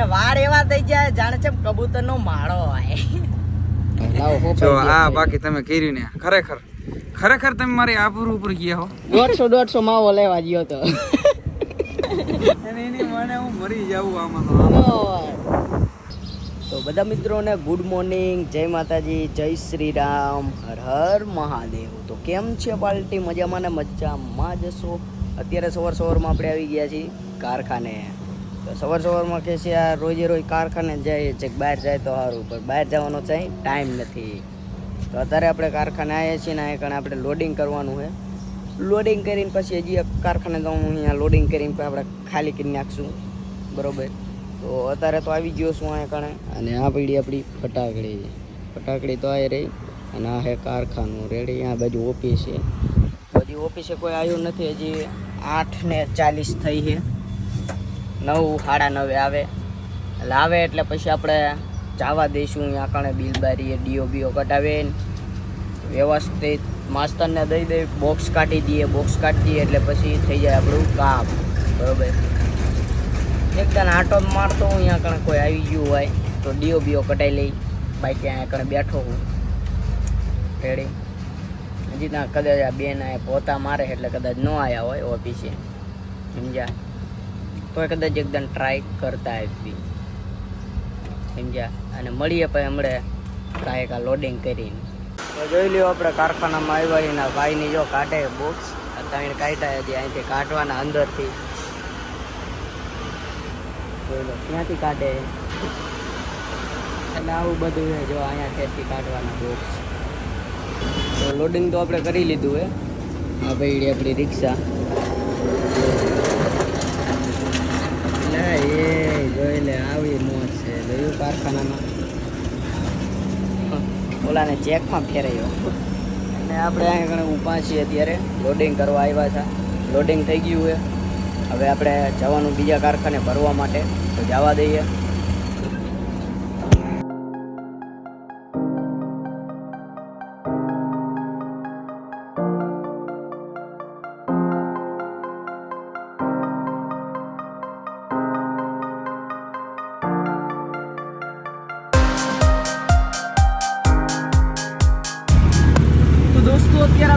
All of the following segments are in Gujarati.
અને વાળ એવા થઈ જાય જાણે છે કબૂતરનો માળો હોય. જો આ બાકી તમે કર્યું ને. ખરેખર ખરેખર તમે મારી આબરૂ ઉપર ગયા હો. દોઢસો દોઢસો માવો લેવા ગયો તો. એની મને હું મરી જાઉં આમાં તો. તો બધા મિત્રોને ગુડ મોર્નિંગ જય માતાજી જય શ્રી રામ હર હર મહાદેવ. તો કેમ છે પાર્ટી? મજામાં ને મજામાં જશો અત્યારે સવાર સવારમાં આપણે આવી ગયા છીએ કારખાને. તો સવાર સવારમાં કે છે, આ રોજે રોજ કારખાને જઈએ છે, બહાર જાય તો સારું, પણ બહાર જવાનો ચાહી ટાઈમ નથી. તો અત્યારે આપણે કારખાને આવીએ છીએ ને કણે આપણે લોડિંગ કરવાનું છે. લોડિંગ કરીને પછી હજી કારખાને કારખાને હું અહીંયા લોડિંગ કરીને પછી આપણે ખાલી કરી નાખશું. બરોબર? તો અત્યારે તો આવી ગયો છું અહીંયા કણે, અને આ પડી આપણી ફટાકડી ફટાકડી તો આ રહી, અને આ હે કારખાનું. રેડી આ બાજુ ઓફિસ છે. બધી ઓફિસે કોઈ આવ્યું નથી, હજી આઠ ને ચાલીસ થઈ છે. નવ, સાડા નવે આવે. એટલે આવે એટલે પછી આપણે જવા દઈશું અહીંયા કણે બિલ બારીએ ડીઓ બીઓ કટાવીને વ્યવસ્થિત માસ્તરને દઈ દઈ બોક્સ કાઢી દઈએ, બોક્સ કાઢી દઈએ એટલે પછી થઈ જાય આપણું કામ. બરોબર? એકદમ આટો મારતો હું અહીંયા કણે કોઈ આવી ગયું હોય તો ડીઓ બીઓ કટાઈ લઈ. બાઈક અહીંયા કણે બેઠો હું. રેડી હજી ના કદાચ આ બેન આ પોતા મારે એટલે કદાચ ન આવ્યા હોય ઓફિસે. સમજ્યા? તો કદાચ એકદમ ટ્રાય કરતા આવી સમજ્યા અને મળીએ પછી હમણે કાંઈક આ લોડિંગ કરીને. તો જોઈ લ્યો આપણે કારખાનામાં આવ્યા એના ભાઈની જો કાઢે બોક્સ ત્રણ કાઢ્યા હજી અહીંથી કાઢવાના અંદરથી. જોઈ લો, ક્યાંથી કાઢે એટલે આવું બધું છે જો અહીંયા ખેતી કાઢવાના બોક્સ તો લોડિંગ તો આપણે કરી લીધું હે. આ ભાઈ આપણી રિક્ષા. લે એ જોઈ લે મોજ છે. જોયું કારખાનામાં? ઓલાને ચેકમાં ફેરાયો અને આપણે અહીંયા ઘણા ઊભા છીએ અત્યારે. લોડિંગ કરવા આવ્યા છે. લોડિંગ થઈ ગયું છે. હવે આપણે જવાનું બીજા કારખાને ભરવા માટે. તો જવા દઈએ.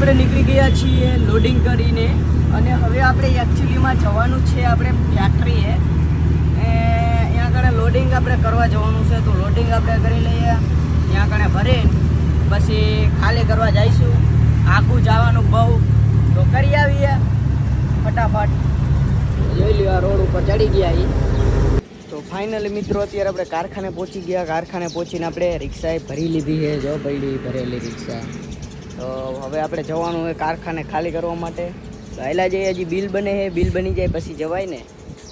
આપણે નીકળી ગયા છીએ લોડિંગ કરીને. અને હવે આપણે એકચ્યુઅલીમાં જવાનું છે આપણે ફેક્ટરીએ એ ત્યાં આગળ લોડિંગ આપણે કરવા જવાનું છે. તો લોડિંગ આપણે કરી લઈએ. ત્યાં આગળ ભરે. પછી ખાલી કરવા જઈશું. આખું જવાનું બહુ. તો કરી આવીએ. ફટાફટ. જોઈ લ્યો રોડ ઉપર ચડી ગયા એ તો ફાઇનલી મિત્રો, અત્યારે આપણે કારખાને પહોંચી ગયા. કારખાને પહોંચીને આપણે રિક્ષાએ ભરી લીધી છે. જો પડી ભરેલી રિક્ષા. તો હવે આપણે જવાનું હોય કારખાને ખાલી કરવા માટે. તો હાલા જઈએ, હજી બિલ બને છે, બિલ બની જાય પછી જવાય ને.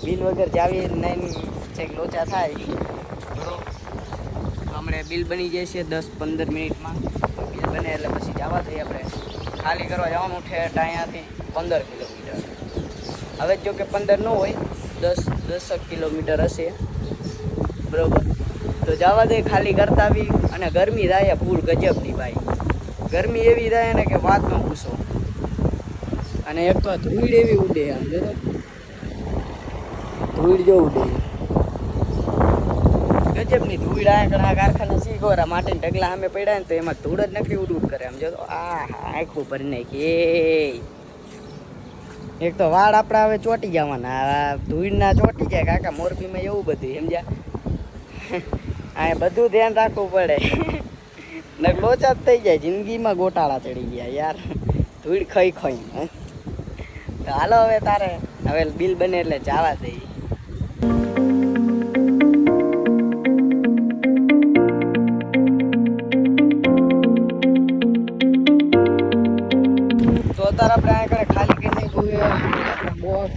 બિલ વગર જાવી નહીં છેક લોચા થાય. હમણાં બિલ બની જાય છે દસ પંદર મિનિટમાં. બિલ બને એટલે પછી જવા જઈએ આપણે. ખાલી કરવા જવાનું ઠેઠ અહીંયાથી પંદર કિલોમીટર. હવે જો કે પંદર ન હોય, દસ દસક કિલોમીટર હશે. બરોબર. તો જવા દે ખાલી કરતા આવી અને ગરમી થાય, ફૂલ ગજબની ભાઈ. ગરમી એવી થાય ને કે વાત ન પૂછો. અને એક તો ધૂળ એવી ઉડે આમ જો ધૂળ જો ઉડે. ગજબની ધૂળ આ ઘણા કારખાના શીખોરા માટે ઢગલા અમે પડ્યા ને તો એમાં ધૂળ જ નકરી ઉડ ઉડ કરે. આમ જો આ આખું ભરી નાખી. એક તો વાળ આપણા હવે ચોટી જવાના. ધૂળના ચોટી જાય. કાકા મોરબીમાં એવું બધું, સમજ્યા? આ બધું ધ્યાન રાખવું પડે. ને લોચા થઈ જાય, જિંદગીમાં ગોટાળા ચડી ગયા યાર. ધૂળ ખાઈ ખાઈ. તો હાલો હવે તારે, હવે બિલ બને એટલે જવા દઈ તો અત્યારે આપણે આ કણે ખાલી કરી નાખ્યું બોસ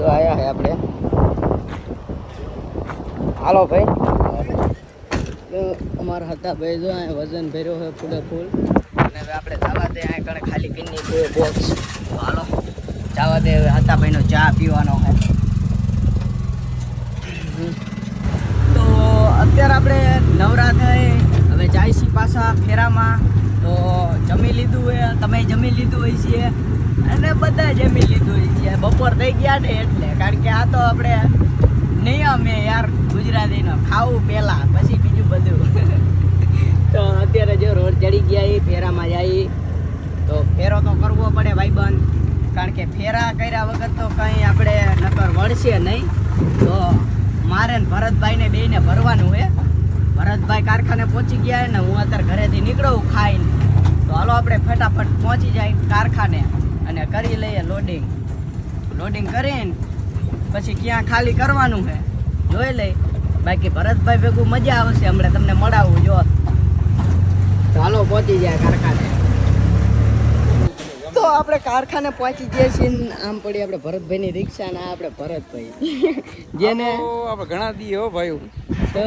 જો આયા હે આપણે. હાલો ભાઈ. અમારા હતા ભાઈ જો અહીંયા વજન ભર્યો હોય ફૂલે ફૂલ અને હવે આપણે જવા દે અહીંયા કણે ખાલી કરી નાખ્યું બોક્સ હાલો, જવા દે હવે હતા ભાઈનો ચા પીવાનો હોય તો અત્યારે આપણે નવરા થઈ હવે જાઈશી પાછા ફેરામાં. તો જમી લીધું હોય તમે જમી લીધું હોય છે? અને બધા જમી લીધું હોય છે. બપોર થઈ ગયા ને એટલે, કારણ કે આ તો આપણે નિયમ અમે યાર ગુજરાતીનો, ખાવું પહેલા, પછી બધું. તો અત્યારે જો રોડ ચડી ગયા ફેરામાં જાય તો ફેરો તો કરવો પડે ભાઈબંધ, કારણ કે ફેરા કર્યા વગર તો કંઈ આપણે નકર વળશે નહીં. તો મારે ને ભરતભાઈને બેને ભરવાનું હે ભરતભાઈ કારખાને પહોંચી ગયા ને હું અત્યારે ઘરેથી નીકળું ખાઈને તો હાલો આપણે ફટાફટ પહોંચી જાય કારખાને અને કરી લઈએ લોડિંગ લોડિંગ કરીને પછી ક્યાં ખાલી કરવાનું છે? જોઈ લઈ બાકી ભરતભાઈ ભેગું મજા આવશે હમણાં તમને મળાવું જો. ચાલો હાલો પહોંચી જાય કારખાને. તો આપણે કારખાને પહોંચી જઈએ છીએ ને આમ પડી આપણે ભરતભાઈની રિક્ષા ને આપણે ભરતભાઈ. જેને આપણે ઘણા દી હો ભાઈ. તો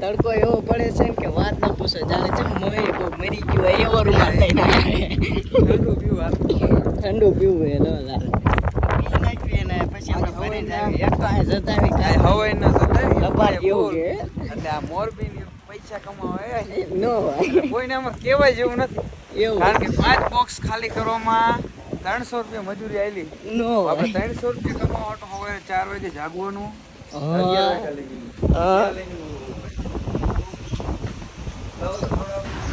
તડકો એવો પડે છે કે વાત ન પૂછો જાણે છે મોય કોઈ મરી ગયું એવો રૂમાલ લઈને. ઠંડુ પીવું. ઠંડુ પીવું એ લો ત્રણસો રૂપિયા મજૂરી આવેલી હોય. ત્રણસો રૂપિયા કમાવા હવે ચાર વાગે જાગવાનું.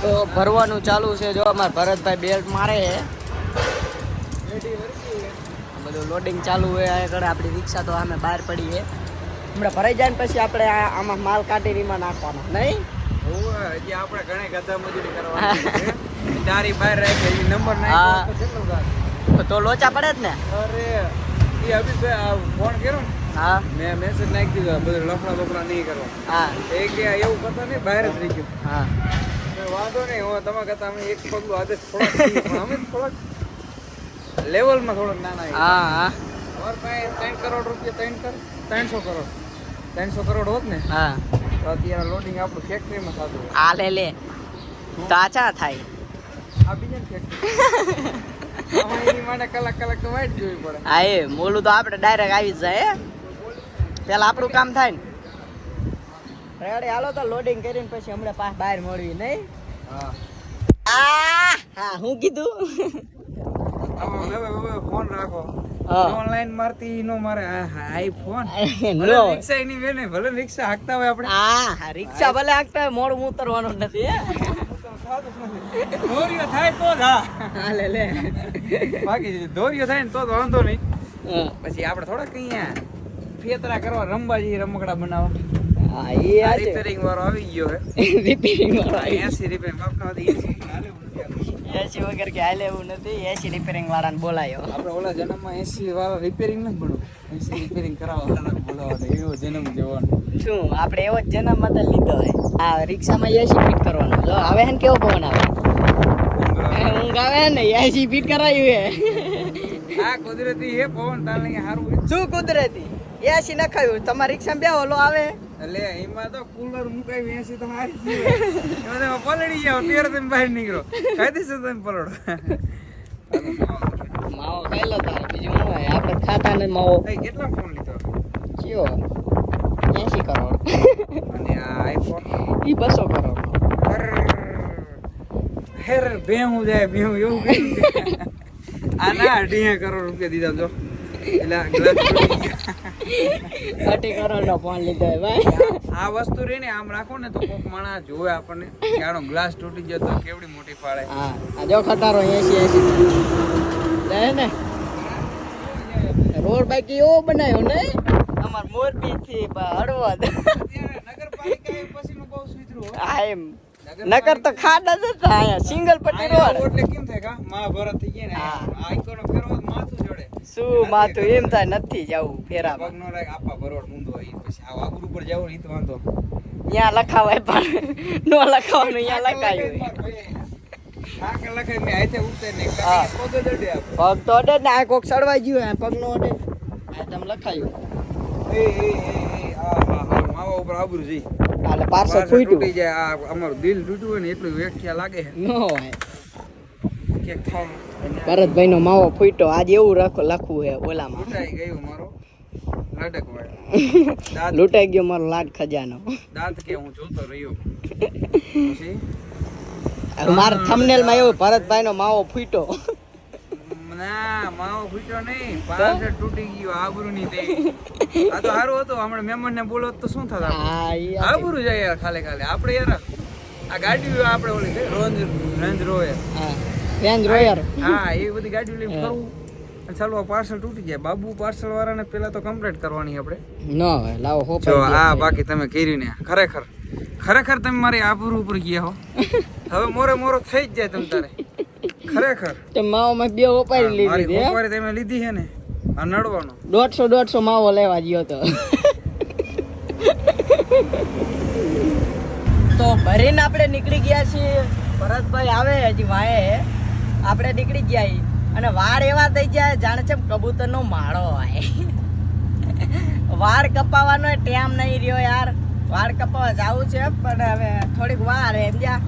તો ભરવાનું ચાલુ છે. જો અમારે ભરતભાઈ બેલ્ટ મારે છે. બધું લોડિંગ ચાલુ હોય આગળ આપણી રિક્ષા તો અમે બહાર પડી છે. હમણાં ભરાઈ જાય ને પછી આપણે આમાં માલ કાઢીમાં નાખવાનો. નહીં? હજી આપણે ઘણી ગધા મજૂરી કરવાની તારી બહાર રાખે એ નંબર. તો લોચા પડે જ ને. અરે એ અભિષેક ફોન કર્યો ને? હા. મેં મેસેજ નાખી દીધો બધું લફડા બફડા નહીં કરવા હા. એ કે એવું કરતા નહીં બહાર જ રહી ગયું. હા. વાંધો નહીં હું તમારા કરતા અમે એક પગલું થોડાક અમે થોડાક લેવલમાં થોડાક નાના. હા હા. અમારી પાસે ત્રણ કરોડ રૂપિયા ત્રણ કર ત્રણસો કરોડ. ત્રણસો કરોડ હોત ને હા. તો અત્યારે લોડિંગ આપણું ફેક્ટરીમાં થતું. આ લે લે. તો આ થાય. આ બીજા ફેક્ટરી માટે કલાક કલાક તો વાઈટ જોવી પડે. હા એ મોલું તો આપણે ડાયરેક્ટ આવી જ જાય હે. પેલા આપણું કામ થાય ને. રેડી હાલો તો લોડિંગ કરીને પછી હમણાં પાછ બહાર મળવી નહીં? હા. આ હા હું કીધું? ફોન રાખો. ઓનલાઈન મારતી નો મારે આઈફોન નો ભલે રિક્ષા એની વેને ભલે રિક્ષા હાંકતા હોય આપણે. હા, રિક્ષા ભલે હાંકતા હોય મોડું ઉતરવાનું નથી દોરીઓ થાય તો જ હા. લે લે. બાકી દોરીઓ થાય ને તો વાંધો નહીં. પછી આપણે થોડાક અહીંયા ફેતરા કરવા રમવા જઈએ રમકડા બનાવવા. હા એ રિપેરિંગ વાળો આવી ગયો હે. રિપેરિંગ વાળો એસી રિપેરિંગ બાપના એસી વગર કે હાલે એવું નથી. એસી રિપેરિંગ વાળાને બોલાયો. આપણે ઓલા જન્મમાં એસી વાળો રિપેરિંગ નથી ભણવું. એસી રિપેરિંગ કરાવો એવો જન્મ જવાનો. શું? આપણે એવો જ જન્મમાં લીધો હોય આ રિક્ષામાં એસી ફીટ કરવાનો. જો હવે હે કેવો પવન આવે? ઊંઘ આવે. ને એસી ફીટ કરાયું હે. આ કુદરતી હે પવન તાલ નહીં સારું શું કુદરતી? એસી નખાયું. તમારી રિક્ષામાં બે ઓલો આવે. એટલે એમાં તો કુલર મુકાઈ વેસી તો મારી જીવે પલળી જાવ તેર તમે બહાર નીકળો. કાયદેસર તમે પલળો. માવો ખાઈ લો તાર બીજું શું હોય? આપણે ખાતા ને માવો. કેટલા ફોન લીધો? કયો એસી કરોડ. અને આ આઈફોન ઈ બસો કરોડ. હેર ભેહું જાય ભેહું એવું કઈ આના અઢી કરોડ રૂપિયા દીધા જો. એટલે glass તૂટી ગયા. અઢી કરોડ નો ફોન લીધો ભાઈ. આ વસ્તુ રે ને આમ રાખો ને તો કોક માણસ જોવે આપણને. કે ગ્લાસ તૂટી ગયો તો કેવડી મોટી ફાળે. હા આ જો ખટારો એસી એસી લે ને. રોડ બાકી એવો બનાવ્યો ને. અમાર મોરબી થી હળવદ અત્યારે પછી નું બહુ સુધરું હા. આ એમ. નગર તો ખાડા જ હતા અહીંયા સિંગલ પટ્ટી રોડ. એટલે કેમ થાય કા મહાભારત થઈ ગયા ને. આઈકોનો ફેરવો માથું જોડે શું માથું એમ થાય નથી જવું ફેરા આપા બરોડ પછી. આ વાગડ ઉપર જાવ ને ઈ તો વાંધો. ત્યાં લખાવાય પણ નો લખાવાનું ત્યાં લખાયું મેં ને પગ તો અડે ને આ કોક સડવાઈ ગયું આ પગનો અડે. આ તમે લખાયું. એ એ એ એ આ હા હા માવા ઉપર આબરૂ જઈ એટલે પાર્સલ ફૂટ્યું જાય આ અમારું દિલ તૂટ્યું હોય ને એટલું વ્યાખ્યા લાગે નો હોય. કે ખાવ ભરતભાઈ નો માવો ફૂટ્યો. આજે એવું રાખો લખવું છે ઓલામાં. લૂંટાઈ ગયો મારો. લૂંટાઈ ગયો મારો લાડ ખજાનો. દાંત કે હું જોતો રહ્યો. મારા થંબનેલમાં એવું ભરતભાઈ નો માવો ફૂટ્યો. ના માવો ફૂટ્યો નહીં. પાછળ તૂટી ગયો આબરૂ ની તે. આ તો સારું હતું. હમણાં મહેમાન ને બોલો તો શું થતા? આબરૂ જાય યાર ખાલી ખાલી. આપણે યાર આ ગાડી આપણે ઓલી રેન્જ રોવર હા. રેન્જ રોયર હા એ બધી ગાડી લઈને ફરવું ચાલો આ પાર્સલ તૂટી જાય બાબુ પાર્સલ વાળાને પેલા તો કમ્પ્લીટ કરવાની આપણે. નો હોય લાવો હોપ જો આ બાકી તમે કર્યું ને ખરેખર. ખરેખર તમે મારી આબરૂ ઉપર ગયા હો. હવે મોરે મોરો થઈ જ જાય તમ તારે. ખરેખર. તો માવો માં બે ઓપારી લીધી છે હતી તમે લીધી છે ને. આ નડવાનો. દોઢસો દોઢસો માવો લેવા ગયો તો. તો ભરીને આપણે નીકળી ગયા છીએ. ભરતભાઈ આવે હજી વાએ આપણે નીકળી ગયા. અને વાળ એવા થઈ ગયા, જાણે છે કબૂતરનો માળો હોય. વાળ કપાવવાનો ટાઈમ નહીં રહ્યો યાર. વાળ કપાવવા જવું છે, પણ હવે થોડીક વાર એમ જા.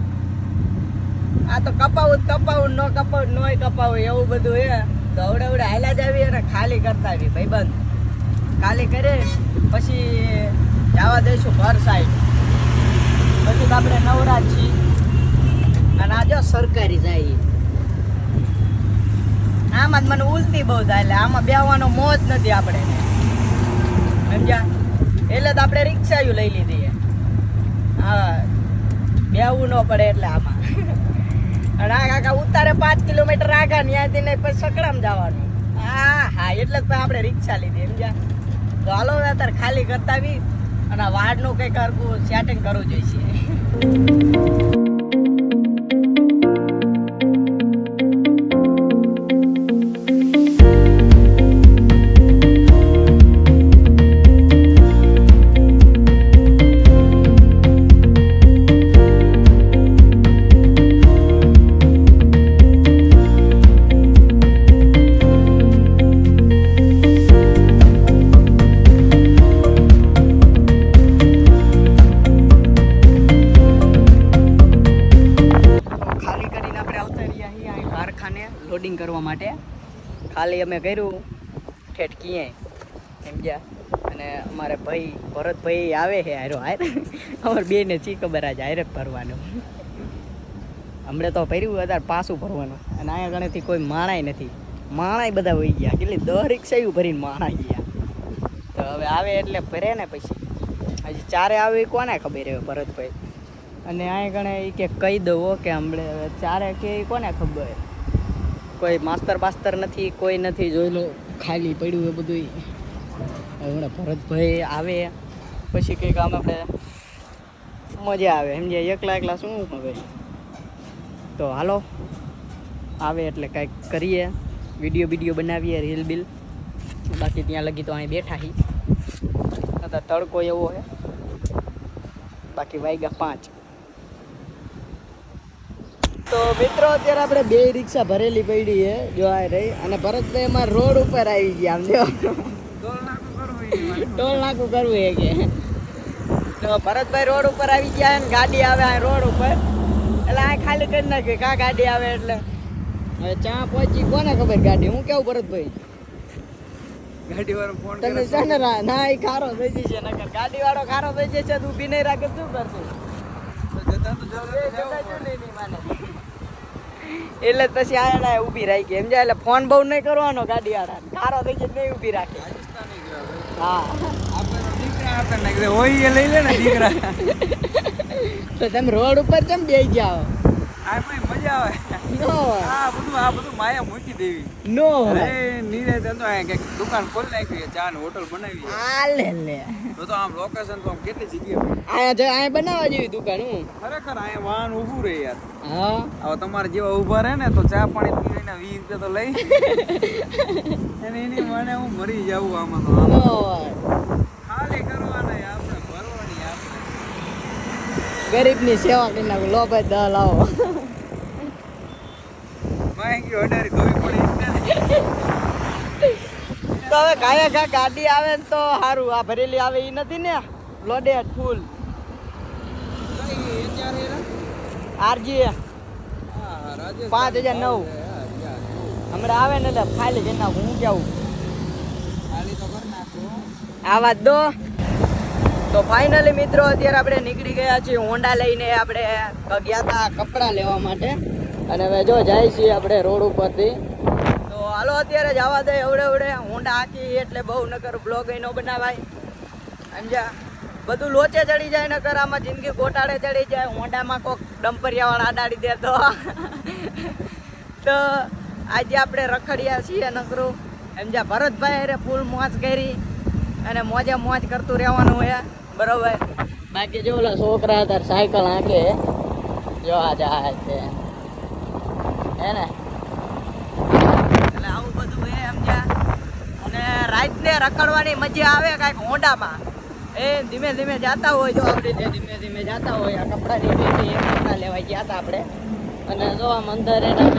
આ તો કપાવું કપાવું, ન કપાવું, નોય કપાવું, એવું બધું એ દौड़े ઉડે હાલ્યા જાવી અને ખાલી કરતા આવી ભાઈ બંધ ખાલી કરે, પછી જવા દઈશું ઘર સાઈડ પછી આપણે નવરા છીએ. અને આ જો સરકારી જાય આમાં મને ઉલટી બહુ થાય એટલે આમાં બેહવાનો મોજ નથી આપણે. સમજ્યા? એટલે તો આપણે રિક્ષાયું લઈ લીધી હા. બેહવું ન પડે એટલે આમાં. અને આ કાકા ઉતારે પાંચ કિલોમીટર આગા ત્યાંથી ને પછી સકડામ જવાનું. હા હા, એટલે જ આપણે રિક્ષા લીધી, સમજ્યા? તો હાલો અત્યારે ખાલી કરતા આવી અને વાડનું કંઈક કરવું સેટિંગ કરવું જોઈશે. ખાલી અમે કર્યું ઠેઠ ક્યાંય એમ ગયા. અને અમારે ભાઈ, ભરતભાઈ આવે છે હારો હાર અમારે બેને ચી ખબર આજે હારે ભરવાનું. હમણે તો ભર્યું, અત્યારે પાછું ભરવાનું. અને અહીંયા ગણેથી કોઈ માણાય નથી. માણાય બધા વહી ગયા. કેટલી દસ રિક્ષાયું ભરીને માણા ગયા. તો હવે આવે એટલે ભરે ને પછી. હજી ચારે આવે એ કોને ખબર હવે ભરતભાઈ? અને અહીંયા ગણે એ કે કહી દઉં કે હમણે હવે ચારે કે કોને ખબર? કોઈ માસ્તર બાસ્તર નથી, કોઈ નથી. જોઈ લો, ખાલી પડ્યું એ બધું હમણાં ભરતભાઈ આવે. પછી કંઈક આમ આપણે મજા આવે. સમજે એકલા એકલા શું હવે? તો હાલો, આવે એટલે કંઈક કરીએ. વીડિયો વીડિયો બનાવીએ, રીલ બિલ. બાકી ત્યાં લગી તો અહીં બેઠા હી. તડકો એવો છે. બાકી વાગ્યા પાંચ. તો મિત્રો અત્યારે આપણે બે રિક્ષા ભરેલી પડી છે જો આ રહી. અને ભરતભાઈ એમાં રોડ ઉપર આવી ગયા આમ જો દોલ નાખું કરવું એ મારે. ટોલ નાકું કરવું એ કે. તો ભરતભાઈ રોડ ઉપર આવી ગયા અને ગાડી આવે આ રોડ ઉપર. એટલે આ ખાલી કરી નાખે કા ગાડી આવે એટલે. હવે ચા પહોંચી કોને ખબર ગાડી? હું કેવું ભરતભાઈ ગાડી વાળો ફોન તમે છે ને ના એ ખારો થઈ જશે નકર ગાડી વાળો ખારો થઈ જશે તો બી નહીં રાખે શું કરશે? જતા તો જતા નહીં માને. એટલે પછી આયા ઊભી રાખી. એમ જાય એટલે ફોન બહુ નહીં કરવાનો ગાડી વાળા ખારો થઈ જાય નહીં ઊભી રાખે. હા. હોય એ લઈ લે ને દીકરા. તો તમે રોડ ઉપર કેમ બે જાઓ? આ ભાઈ મજા આવે. નો આ બધું આ બધું માયા મૂકી દેવી. નો અરે નીરે દુકાન ખોલી નાખી ચા ને હોટલ બનાવી આ લે લે. તો તો આમ લોકેશન તો આમ કેટલી જગ્યાએ જ બનાવવા જેવી દુકાન હું. ખરેખર અહીંયા વાહન ઊભું રહે યાર. હા. હવે તમારે જેવા ઊભા રહે ને તો ચા પાણી પીને વીસ રૂપિયા તો લઈ. અને એની મને હું મરી જાઉં આમાં તો. ખાલી કરવાના આપણે ભરવાની આપણે ગરીબની સેવા કરી નાખું લો ભાઈ દહ લાવો. માંગી ધોવી પડે. તો હવે કાયા કા ગાડી આવે ને તો સારું આ ભરેલી આવે એ નથી ને? લોડેડ ફૂલ આરજી પાંચ હજાર નવ. હમણાં આવે ને એટલે ખાલી જ એના હું કેવું ખાલી તો કરી નાખું. આ વાત દો. તો ફાઇનલી મિત્રો, અત્યારે આપણે નીકળી ગયા છીએ હોન્ડા લઈને. આપણે ગયા હતા કપડાં લેવા માટે. અને હવે જો જાય છીએ આપણે રોડ ઉપરથી. તો હાલો, અત્યારે જવા દે એવડે એવડે હોન્ડા હાકી એટલે બહુ નકર બ્લોગ એનો બનાવાય. સમજ્યા બધું લોચે ચડી જાય નકર, આમાં જિંદગી ગોટાળે ચડી જાય. હોન્ડામાં કોક ડમ્પરિયા વાળા અડાડી દે તો. તો આજે આપણે રખડ્યા છીએ નકરું. સમજ્યા ભરતભાઈ અરે ફૂલ મોજ કરી અને મોજે મોજ કરતું રહેવાનું હોય બરોબર. બાકી જો ઓલા છોકરા હતા સાયકલ હાંકે જો આ જાય છે. હે ને? એટલે આવું બધું એ સમજ્યા અને રાતને રખડવાની મજા આવે કાંઈક હોન્ડામાં એ ધીમે ધીમે જાતા હોય જો આપણે જે ધીમે ધીમે જાતા હોય આ કપડાની પેટી એ કપડા લેવા ગયા હતા આપણે. અને જો આમ અંદર એના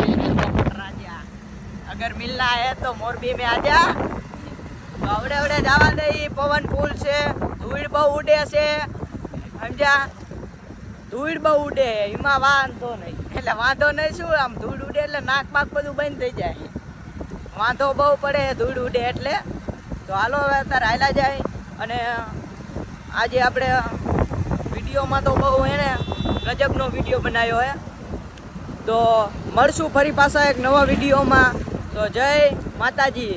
અગર મિલના હે તો મોરબી મેં આજા આવડે આવડે જવા દે ઈ પવન ફૂલ છે. ધૂળ બહુ ઉડે છે. સમજ્યા? ધૂળ બહુ ઉડે, એમાં વાંધો નહીં. એટલે વાંધો નહીં શું? આમ ધૂળ ઉડે એટલે નાક પાક બધું બંધ થઈ જાય. વાંધો બહુ પડે ધૂળ ઉડે એટલે. તો હાલો અત્યારે હાલા જાય. અને આજે આપણે વિડીયોમાં તો બહુ એને ગજબનો વીડિયો બનાવ્યો હે. તો મળશું ફરી પાછા એક નવા વિડીયોમાં. તો જય માતાજી.